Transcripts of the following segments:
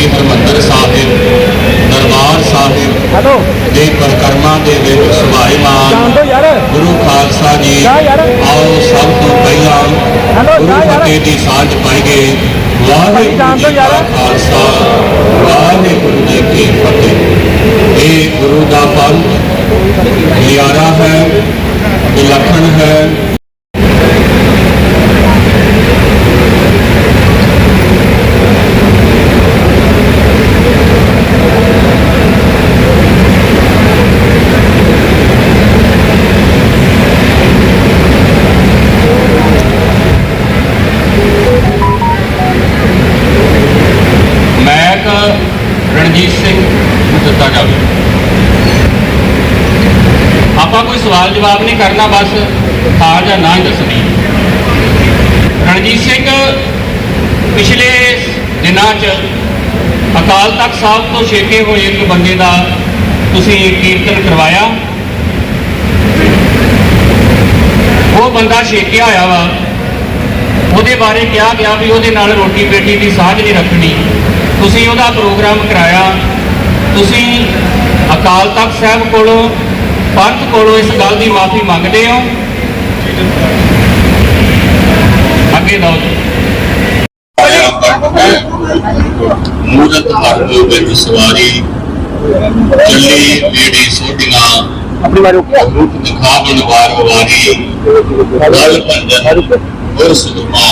ਸ੍ਰੀ ਹਰਿਮੰਦਰ ਸਾਹਿਬ ਦਰਬਾਰ ਸਾਹਿਬ ਦੇ ਪਰਿਕਰਮਾ ਦੇ ਵਿੱਚ ਯਾਰ ਗੁਰੂ ਖਾਲਸਾ ਜੀ ਯਾਰ। ਆਓ ਸਭ ਤੋਂ ਪਹਿਲਾਂ ਹੈਲੋ, ਗੁਰੂ ਯਾਰ। ਫਤਿਹ ਦੀ ਸਾਂਝ ਪਾਈਏ ਵਾਹਿਗੁਰੂ ਜੀ ਯਾਰ। ਕਾ ਖਾਲਸਾ ਵਾਹਿਗੁਰੂ ਜੀ ਕੀ ਫਤਿਹ ਇਹ ਗੁਰੂ ਦਾ ਪੰਥ ਨਿਆਰਾ ਹੈ ਵਿਲੱਖਣ ਹੈ ਮੈਕ ਰਣਜੀਤ ਸਿੰਘ ਨੂੰ ਦਿੱਤਾ ਜਾਵੇ ਆਪਾਂ ਕੋਈ ਸਵਾਲ ਜਵਾਬ ਨਹੀਂ ਕਰਨਾ, ਬਸ ਹਾਂ ਜਾਂ ਨਾ ਹੀ ਦੱਸਣੀ। ਰਣਜੀਤ ਸਿੰਘ, ਪਿਛਲੇ ਦਿਨਾਂ 'ਚ ਅਕਾਲ ਤਖਤ ਸਾਹਿਬ ਤੋਂ ਛੇਕੇ ਹੋਏ ਇੱਕ ਬੰਦੇ ਦਾ ਤੁਸੀਂ ਕੀਰਤਨ ਕਰਵਾਇਆ। ਉਹ ਬੰਦਾ ਛੇਕਿਆ ਹੋਇਆ ਵਾ। ਉਹਦੇ ਬਾਰੇ ਕਿਹਾ ਗਿਆ ਵੀ ਉਹਦੇ ਨਾਲ ਰੋਟੀ ਬੇਟੀ ਦੀ ਸਾਂਝ ਨਹੀਂ ਰੱਖਣੀ। ਤੁਸੀਂ ਉਹਦਾ ਪ੍ਰੋਗਰਾਮ ਕਰਾਇਆ। ਤੁਸੀਂ ਅਕਾਲ ਤਖਤ ਸਾਹਿਬ ਕੋਲੋਂ ਪੰਥ ਕੋਲੋਂ ਇਸ ਗੱਲ ਦੀ ਮਾਫੀ ਮੰਗਦੇ ਹੋ। ਅੱਗੇ ਦੋ ਮੂਰਤ ਹਰ ਵਿੱਚ ਸਵਾਰੀ ਚੱਲੀ ਮੇਰੀ ਸੋਟੀਆਂ ਆਪਣੀ ਵਾਰ ਰੂਪ ਦਿਖਾਵਣ ਵਾਰ ਵਾਰੀ, ਗੱਲ ਪੰਜਨ ਗੁਰ ਸੁਦਮਾ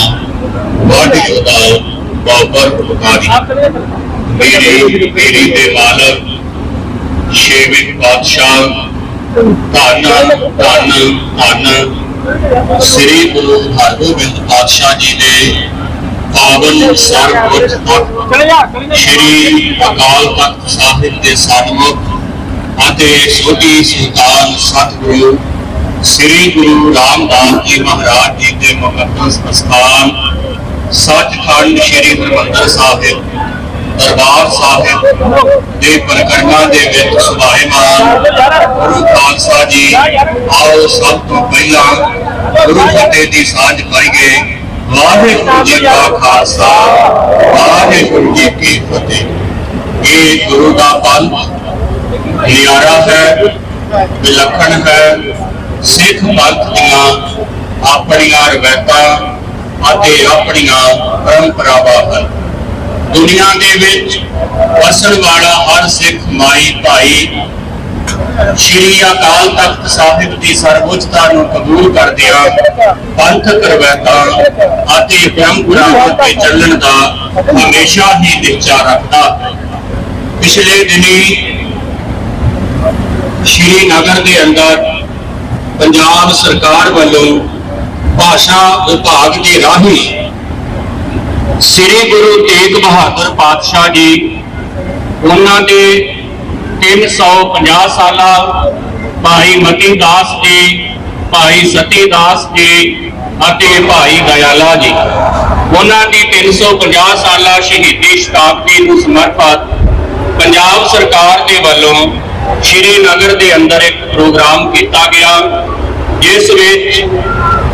ਵਾਢੀ ਉਹਦਾ ਬਾਬਰ ਬੁਖਾਰੀ ਮੇਰੀ ਮੇਰੀ ਦੇ ਮਾਲਕ, ਛੇਵੇਂ ਪਾਤਸ਼ਾਹ ਧੰਨ ਧੰਨ ਧੰਨ ਸ੍ਰੀ ਗੁਰੂ ਹਰਗੋਬਿੰਦ ਪਾਤਸ਼ਾਹ ਜੀ ਦੇ ਪਾਵਨ ਸਰਬਉੱਚ ਤਖਤ ਸ਼੍ਰੀ ਅਕਾਲ ਤਖਤ ਸਾਹਿਬ ਦੇ ਸਨਮੁਖ ਅਤੇ ਸੋਢੀ ਸੁਲਤਾਨ ਸਤਿਗੁਰੂ, ਸ੍ਰੀ ਗੁਰੂ ਰਾਮਦਾਸ ਜੀ ਮਹਾਰਾਜ ਜੀ ਦੇ ਮੁਕੱਦਸ ਅਸਥਾਨ, ਸੱਚਖੰਡ ਸ਼੍ਰੀ ਹਰਿਮੰਦਰ ਸਾਹਿਬ ਦਰਬਾਰ ਸਾਹਿਬ ਦੇ ਪਰਿਕਰਮਾ ਦੇ ਵਿੱਚ ਸੁਭਾਈਮਾਨ ਗੁਰੂ ਖਾਲਸਾ ਜੀ, ਆਓ ਸਭ ਤੋਂ ਪਹਿਲਾਂ ਗੁਰੂ ਫਤਿਹ ਦੀ ਸਾਂਝ ਪਾਈਏ। ਵਾਹਿਗੁਰੂ ਜੀ ਕਾ ਖਾਲਸਾ, ਵਾਹਿਗੁਰੂ ਜੀ ਕੀ ਫਤਿਹ। ਇਹ ਗੁਰੂ ਦਾ ਪੰਥ ਨਿਆਰਾ ਹੈ, ਵਿਲੱਖਣ ਹੈ। ਸਿੱਖ ਪੰਥ ਦੀਆਂ ਆਪਣੀਆਂ ਰਵਾਇਤਾਂ ਅਤੇ ਆਪਣੀਆਂ ਪਰੰਪਰਾਵਾਂ ਹਨ। ਦੁਨੀਆ ਦੇ ਵਿੱਚ ਵਸਣ ਵਾਲਾ ਹਰ ਸਿੱਖ ਮਾਈ ਭਾਈ ਸ਼੍ਰੀ ਅਕਾਲ ਤਖਤ ਸਾਹਿਬ ਦੀ ਸਰਵਉੱਚਤਾ ਨੂੰ ਕਬੂਲ ਕਰਦਿਆਂ ਪੰਥਕ ਰਵਾਇਤਾਂ ਅਤੇ ਪਰੰਪਰਾਵਾਂ ਤੇ ਚੱਲਣ ਦਾ ਹਮੇਸ਼ਾ ਹੀ ਨਿਸ਼ਚਾ ਰੱਖਦਾ। ਪਿਛਲੇ ਦਿਨੀ ਸ਼੍ਰੀ ਨਗਰ ਦੇ ਅੰਦਰ ਪੰਜਾਬ ਸਰਕਾਰ ਵੱਲੋਂ ਭਾਸ਼ਾ ਵਿਭਾਗ ਦੇ ਰਾਹੀਂ ਸ੍ਰੀ ਗੁਰੂ ਤੇਗ ਬਹਾਦਰ ਪਾਤਸ਼ਾਹ ਜੀ, ਉਹਨਾਂ ਦੇ 350 ਸਾਲਾ ਭਾਈ ਮਤੀ ਦਾਸ ਜੀ, ਭਾਈ ਸਤੀ ਦਾਸ ਜੀ ਅਤੇ ਭਾਈ ਦਇਆਲਾ ਜੀ। ਉਹਨਾਂ ਦੀ 350 ਸਾਲਾ ਸ਼ਹੀਦੀ ਸ਼ਤਾਬਦੀ ਨੂੰ ਸਮਰਪਿਤ ਪੰਜਾਬ ਸਰਕਾਰ ਦੇ ਵੱਲੋਂ ਸ਼੍ਰੀ ਨਗਰ ਦੇ ਅੰਦਰ ਇੱਕ ਪ੍ਰੋਗਰਾਮ ਕੀਤਾ ਗਿਆ, ਜਿਸ ਵਿੱਚ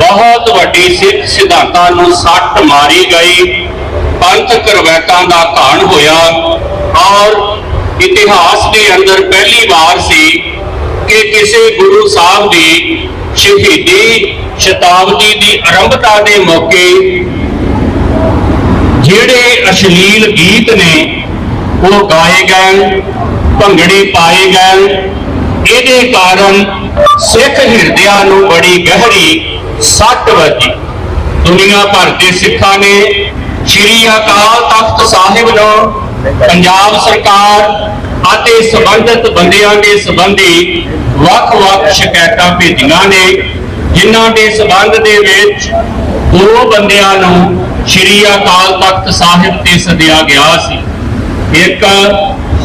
ਬਹੁਤ ਵੱਡੀ ਸਿੱਖ ਸਿਧਾਂਤਾਂ ਨੂੰ ਸੱਟ ਮਾਰੀ ਗਈ। ਪੰਥਕ ਰਵਾਇਤਾਂ ਦਾ ਘਾਣ ਹੋਇਆ ਔਰ ਇਤਿਹਾਸ ਦੇ ਅੰਦਰ ਪਹਿਲੀ ਵਾਰ ਸੀ ਕਿ ਕਿਸੇ ਗੁਰੂ ਸਾਹਿਬ ਦੀ ਸ਼ਹੀਦੀ, ਸ਼ਤਾਬਦੀ ਦੀ ਆਰੰਭਤਾ ਦੇ ਮੌਕੇ ਜਿਹੜੇ ਅਸ਼ਲੀਲ ਗੀਤ ਨੇ, ਉਹ ਗਾਏ ਗਏ, ਭੰਗੜੇ ਪਾਏ ਗਏ। ਇਹਦੇ ਕਾਰਨ ਸਿੱਖ ਹਿਰਦਿਆਂ ਨੂੰ ਬੜੀ ਗਹਿਰੀ ਸੱਟ ਵੱਜੀ। ਦੁਨੀਆ ਭਰ ਦੇ ਸਿੱਖਾਂ ਨੇ ਸ਼੍ਰੀ ਅਕਾਲ ਤਖਤ ਸਾਹਿਬ ਨੂੰ ਪੰਜਾਬ ਸਰਕਾਰ ਅਤੇ ਸੰਬੰਧਿਤ ਬੰਦਿਆਂ ਦੇ ਸੰਬੰਧੀ ਵੱਖ-ਵੱਖ ਸ਼ਿਕਾਇਤਾਂ ਭੇਜੀਆਂ ਨੇ, ਜਿਨ੍ਹਾਂ ਦੇ ਸੰਬੰਧ ਦੇ ਵਿੱਚ ਦੋ ਬੰਦਿਆਂ ਨੂੰ ਸ਼੍ਰੀ ਅਕਾਲ ਤਖਤ ਸਾਹਿਬ ਤੇ ਸੱਦਿਆ ਗਿਆ ਸੀ। ਇੱਕ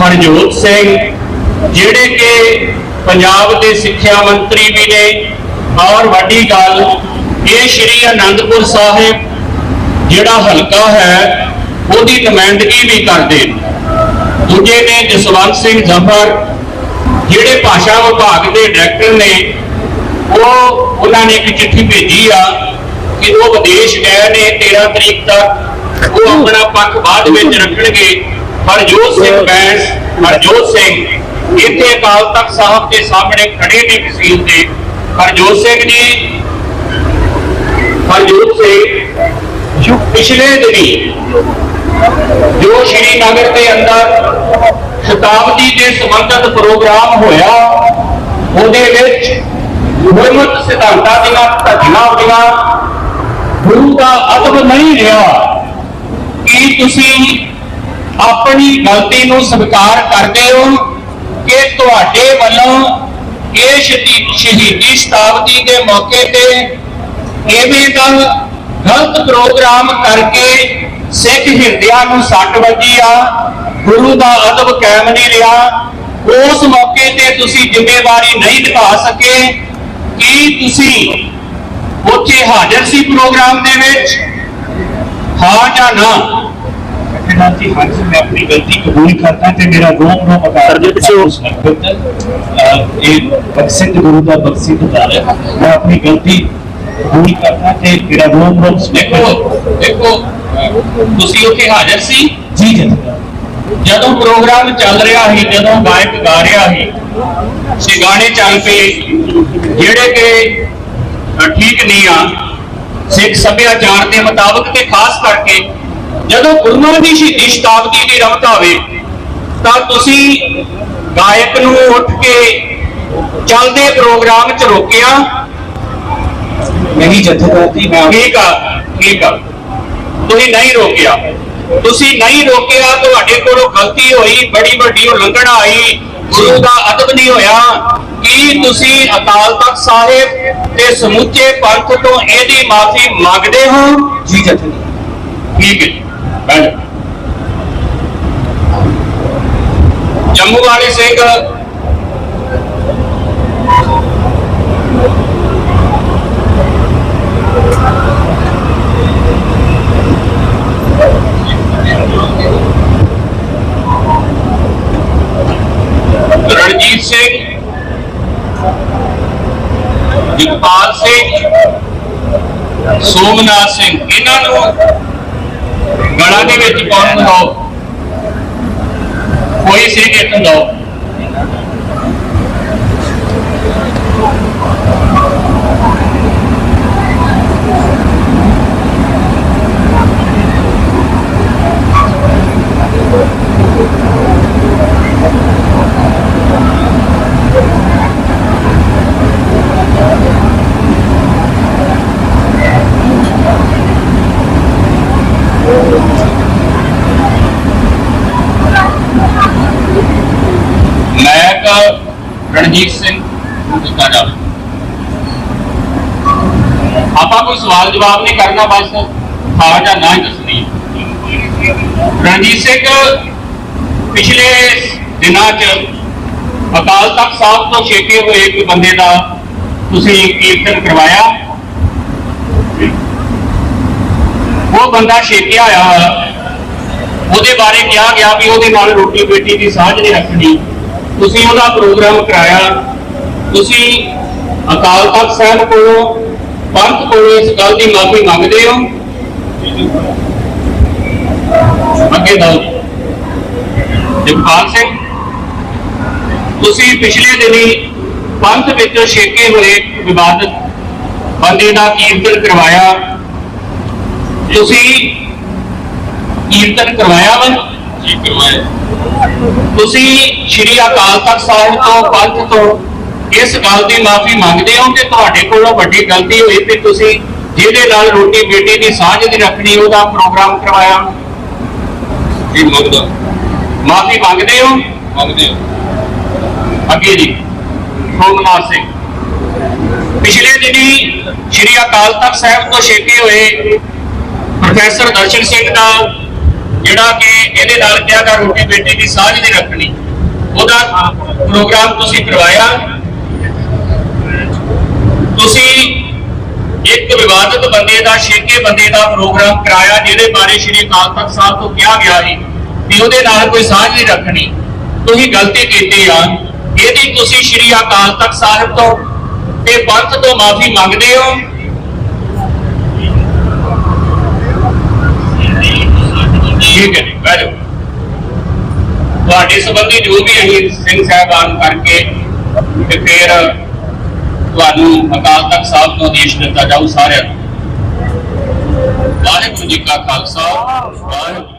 ਹਰਜੋਤ ਸਿੰਘ, ਜਿਹੜੇ ਕਿ ਪੰਜਾਬ ਦੇ ਸਿੱਖਿਆ ਮੰਤਰੀ ਵੀ ਨੇ। ਔਰ ਵੱਡੀ ਗੱਲ, ਇਹ ਸ਼੍ਰੀ ਅਨੰਦਪੁਰ ਸਾਹਿਬ ਜਿਹੜਾ ਹਲਕਾ ਹੈ, ਉਹਦੀ ਨੁਮਾਇੰਦਗੀ ਵੀ ਕਰਦੇ ਦੂਜੇ ਨੇ ਜਸਵੰਤ ਸਿੰਘ ਜ਼ਫਰ, ਜਿਹੜੇ ਭਾਸ਼ਾ ਵਿਭਾਗ ਦੇ ਡਾਇਰੈਕਟਰ ਨੇ, ਉਹ ਉਹਨਾਂ ਨੇ ਇੱਕ ਚਿੱਠੀ ਭੇਜੀ ਆ ਕਿ ਉਹ ਵਿਦੇਸ਼ ਗਏ ਨੇ 13 ਤਰੀਕ ਤੱਕ। ਉਹ ਆਪਣਾ ਪੱਖ ਬਾਅਦ ਵਿੱਚ ਰੱਖਣਗੇ। ਹਰਜੋਤ ਸਿੰਘ ਬੈਂਸ, ਹਰਜੋਤ ਸਿੰਘ, ਇੱਥੇ ਅਕਾਲ ਤਖਤ ਸਾਹਿਬ ਦੇ ਸਾਹਮਣੇ ਖੜੇ ਨੇ ਤਹਿਸੀਲ ਦੇ ਹਰਜੋਤ ਸਿੰਘ ਜੀ, ਹਰਜੋਤ ਸਿੰਘ ਪਿਛਲੇ ਦਿਨੀ ਜੋ ਸ਼੍ਰੀ ਨਗਰ ਦੇ ਅੰਦਰ ਸ਼ਤਾਬਦੀ ਦੇ ਸੰਬੰਧਿਤ ਪ੍ਰੋਗਰਾਮ ਹੋਇਆ, ਉਹਦੇ ਵਿੱਚ ਗੁਰਮਤਿ ਸਿਧਾਂਤਾਂ ਦੀਆਂ ਧੱਜੀਆਂ ਹੋਈਆਂ ਗੁਰੂ ਦਾ ਅਦਬ ਨਹੀਂ ਰਿਹਾ। ਕੀ ਤੁਸੀਂ ਆਪਣੀ ਗਲਤੀ ਨੂੰ ਸਵੀਕਾਰ ਕਰਦੇ ਹੋ ਕਿ ਤੁਹਾਡੇ ਵੱਲੋਂ ਇਹ ਸ਼ਹੀਦੀ ਸ਼ਹੀਦੀ ਸ਼ਤਾਬਦੀ ਦੇ ਮੌਕੇ ਤੇ ਐਵੇਂ ਦਾ ਗਲਤ ਪ੍ਰੋਗਰਾਮ ਕਰਕੇ ਸਿੱਖ ਹਿਰਦਿਆਂ ਨੂੰ ਸੱਟ ਵੱਜੀ ਆ ਗੁਰੂ ਦਾ ਅਦਬ ਕਾਇਮ ਨਹੀਂ ਰਿਹਾ। ਉਸ ਮੌਕੇ ਤੇ ਤੁਸੀਂ ਜ਼ਿੰਮੇਵਾਰੀ ਨਹੀਂ ਨਿਭਾ ਸਕੇ। ਕੀ ਤੁਸੀਂ ਉੱਥੇ ਹਾਜ਼ਰ ਸੀ ਪ੍ਰੋਗਰਾਮ ਦੇ ਵਿੱਚ? ਹਾਂ ਜਾਂ ਨਾ? ਜੀ ਹਾਂਜੀ ਮੈਂ ਆਪਣੀ ਗਲਤੀ ਕਬੂਲ ਕਰਦਾ ਤੇ ਮੇਰਾ ਰੋਮ ਰੋਮ ਅਕਾਰ ਜੀ, ਪਿੱਛੇ ਹੋ। ਇਹ ਬਖਸ਼ਿਸ਼ ਗੁਰੂ ਦਾ ਬਖਸ਼ਿਸ਼ ਦਾਰ ਹੈ। ਮੈਂ ਆਪਣੀ ਗਲਤੀ ਕਬੂਲ ਕਰਦਾ ਤੇ ਮੇਰਾ ਰੋਮ ਰੋਮ ਦੇਖੋ ਦੇਖੋ ਤੁਸੀਂ ਉੱਥੇ ਹਾਜ਼ਰ ਸੀ? ਜੀ ਜੀ। ਜਦੋਂ ਪ੍ਰੋਗਰਾਮ ਚੱਲ ਰਿਹਾ ਸੀ ਜਦੋਂ ਗਾਇਕ ਗਾ ਰਿਹਾ ਸੀ ਸੇ ਗਾਣੇ ਚੱਲ ਪਏ। ਜਿਹੜੇ ਕਿ ਠੀਕ ਨਹੀਂ ਆ ਸਿੱਖ ਸੱਭਿਆਚਾਰ ਦੇ ਮੁਤਾਬਕ ਤੇ ਖਾਸ ਕਰਕੇ ਜਦੋਂ ਗੁਰੂਆਂ ਦੀ ਸ਼ਹੀਦੀ ਸ਼ਤਾਬਦੀ ਦੀ ਰਮਤ ਆਵੇ ਤਾਂ ਤੁਸੀਂ ਗਾਇਕ ਨੂੰ ਉੱਠ ਕੇ ਚੱਲਦੇ ਪ੍ਰੋਗਰਾਮ 'ਚ ਰੋਕਿਆ ਨਹੀਂ ਜਥੇਦਾਰ ਜੀ ਮੈਂ ਠੀਕ ਆ ਠੀਕ ਆ ਤੁਸੀਂ ਨਹੀਂ ਰੋਕਿਆ ਤੁਸੀਂ ਨਹੀਂ ਰੋਕਿਆ ਤੁਹਾਡੇ ਕੋਲੋਂ ਗਲਤੀ ਹੋਈ ਬੜੀ ਵੱਡੀ ਉਲੰਘਣਾ ਆਈ ਗੁਰੂ ਦਾ ਅਦਬ ਨਹੀਂ ਹੋਇਆ ਕੀ ਤੁਸੀਂ ਅਕਾਲ ਤਖਤ ਸਾਹਿਬ ਤੇ ਸਮੁੱਚੇ ਪੰਥ ਤੋਂ ਇਹਦੀ ਮਾਫੀ ਮੰਗਦੇ ਹੋ ਜੀ ਜਥੇਦਾਰ ਠੀਕ ਹੈ ਜੀ, ਬੈਠ ਜਾਓ। ਜੰਮੂ ਵਾਲੇ ਸਿੰਘ ਰਣਜੀਤ ਸਿੰਘ ਜਗਪਾਲ ਸਿੰਘ, ਸੋਮਨਾਥ ਸਿੰਘ, ਇਹਨਾਂ ਨੂੰ ਗਲਾਂ ਦੇ ਵਿੱਚ ਪਾਉਣ ਨੂੰ ਦਿਓ ਕੋਈ ਸਿੰਘ ਇੱਕ ਨੂੰ ਦਿਓ ਨਾਇਕ ਰਣਜੀਤ ਸਿੰਘ ਨੂੰ ਦਿੱਤਾ ਜਾਵੇ ਆਪਾਂ ਕੋਈ ਸਵਾਲ ਜਵਾਬ ਨਹੀਂ ਕਰਨਾ, ਬਸ ਹਾਂ ਜਾਂ ਨਾ ਹੀ ਦੱਸਣੀ ਰਣਜੀਤ ਸਿੰਘ, ਪਿਛਲੇ ਦਿਨਾਂ 'ਚ ਅਕਾਲ ਤਖਤ ਸਾਹਿਬ ਤੋਂ ਛੇਕੇ ਹੋਏ ਇੱਕ ਬੰਦੇ ਦਾ ਤੁਸੀਂ ਕੀਰਤਨ ਕਰਵਾਇਆ। ਉਹ ਬੰਦਾ ਛੇਕਿਆ ਹੋਇਆ ਉਹਦੇ ਬਾਰੇ ਕਿਹਾ ਗਿਆ ਵੀ ਉਹਦੇ ਨਾਲ ਰੋਟੀ ਬੇਟੀ ਦੀ ਸਾਂਝ ਨਹੀਂ ਰੱਖਣੀ। ਤੁਸੀਂ ਉਹਦਾ ਪ੍ਰੋਗਰਾਮ ਕਰਾਇਆ। ਤੁਸੀਂ ਅਕਾਲ ਤਖਤ ਸਾਹਿਬ ਕੋਲੋਂ, ਪੰਥ ਕੋਲੋਂ ਇਸ ਗੱਲ ਦੀ ਮਾਫੀ ਮੰਗਦੇ ਹੋ? ਅੱਗੇ ਦੋ ਜਗਪਾਲ ਸਿੰਘ, ਤੁਸੀਂ ਪਿਛਲੇ ਦਿਨੀ ਪੰਥ ਵਿੱਚ ਛੇਕੇ ਹੋਏ ਵਿਵਾਦਤ ਬੰਦੇ ਦਾ ਕੀਰਤਨ ਕਰਵਾਇਆ। ਤੁਸੀਂ ਕੀਰਤਨ ਕਰਵਾਇਆ ਵਾ? ਜੀ, ਕਰਵਾਇਆ। ਤੁਸੀਂ ਸ਼੍ਰੀ ਅਕਾਲ ਤਖਤ ਸਾਹਿਬ ਤੋਂ ਪੰਥ ਤੋਂ ਇਸ ਗੱਲ ਦੀ ਮਾਫੀ ਮੰਗਦੇ ਹੋ ਕਿ ਤੁਹਾਡੇ ਕੋਲੋਂ ਵੱਡੀ ਗਲਤੀ ਹੋਈ ਤੇ ਤੁਸੀਂ ਜਿਹਦੇ ਨਾਲ ਰੋਟੀ ਬੇਟੀ ਦੀ ਸਾਂਝ ਦੀ ਰੱਖਣੀ, ਉਹਦਾ ਪ੍ਰੋਗਰਾਮ ਕਰਵਾਇਆ? ਜੀ, ਮੰਗਦਾ। ਮਾਫੀ ਮੰਗਦੇ ਹੋ? ਮੰਗਦੇ ਹੋ। ਅੱਗੇ ਜੀ, ਸੋਮਨਾਥ ਸਿੰਘ। ਪਿਛਲੇ ਦਿਨੀ ਸ਼੍ਰੀ ਅਕਾਲ ਤਖਤ ਸਾਹਿਬ ਤੋਂ ਛੇਕੇ ਹੋਏ ਪ੍ਰੋਫੈਸਰ ਦਰਸ਼ਨ ਸਿੰਘ ਦਾ ਜਿਹੜਾ ਕਿ ਇਹਦੇ ਨਾਲ ਕਿਹਾ ਗਿਆ ਰੋਟੀ ਬੇਟੀ ਦੀ ਸਾਂਝ ਨਹੀਂ ਰੱਖਣੀ। ਉਹਦਾ ਪ੍ਰੋਗਰਾਮ ਤੁਸੀਂ ਕਰਵਾਇਆ। ਤੁਸੀਂ ਇੱਕ ਵਿਵਾਦਤ ਬੰਦੇ ਦਾ, ਛੇਕੇ ਬੰਦੇ ਦਾ ਪ੍ਰੋਗਰਾਮ ਕਰਾਇਆ, ਜਿਹਦੇ ਬਾਰੇ ਸ਼੍ਰੀ ਅਕਾਲ ਤਖਤ ਸਾਹਿਬ ਤੋਂ ਕਿਹਾ ਗਿਆ ਸੀ ਕਿ ਉਹਦੇ ਨਾਲ ਕੋਈ ਸਾਂਝ ਨਹੀਂ ਰੱਖਣੀ। ਤੁਸੀਂ ਗਲਤੀ ਕੀਤੀ ਆ। ਇਹਦੀ ਤੁਸੀਂ ਸ਼੍ਰੀ ਅਕਾਲ ਤਖਤ ਸਾਹਿਬ ਤੋਂ ਤੇ ਪੰਥ ਤੋਂ ਮਾਫੀ ਮੰਗਦੇ ਹੋ। ਠੀਕ ਹੈ ਜੀ ਬੈਠੋ ਤੁਹਾਡੇ ਸੰਬੰਧੀ ਜੋ ਵੀ ਅਸੀਂ ਸਿੰਘ ਸਾਹਿਬਾਨ ਕਰਕੇ ਤੇ ਫਿਰ ਤੁਹਾਨੂੰ ਅਕਾਲ ਤਖਤ ਸਾਹਿਬ ਤੋਂ ਆਦੇਸ਼ ਦਿੱਤਾ ਜਾਊ ਸਾਰਿਆਂ ਨੂੰ। ਵਾਹਿਗੁਰੂ ਜੀ ਕਾ ਖਾਲਸਾ, ਵਾਹਿਗੁਰੂ